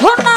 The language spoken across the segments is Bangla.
Hold on.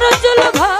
নজল ভাই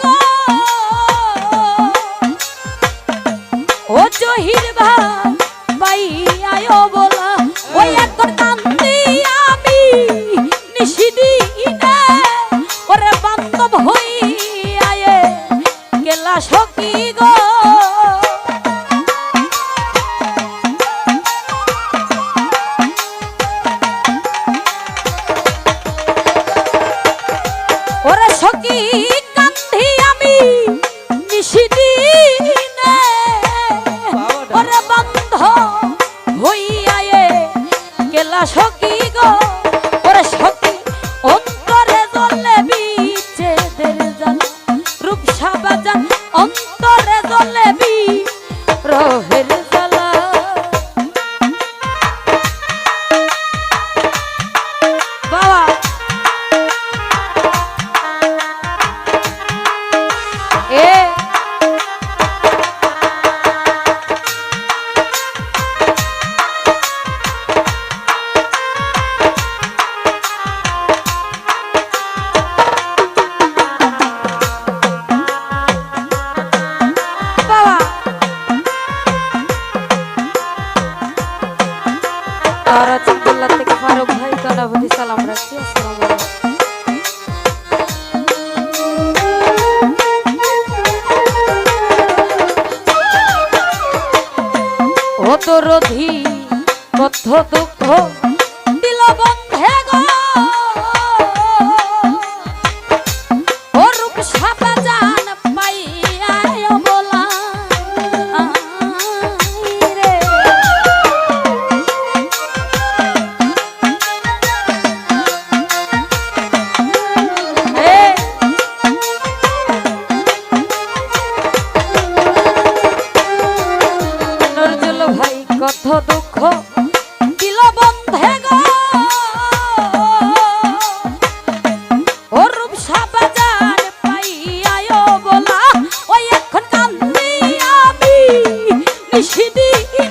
সখী গো? ওরা সখী কান্ধি আমি নিশিদিনে। ওরা বন্ধ হইয়ায়ে গেলা ধ দুঃখ দিল Ay şimdi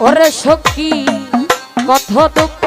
ওরে সখী কত দুঃখ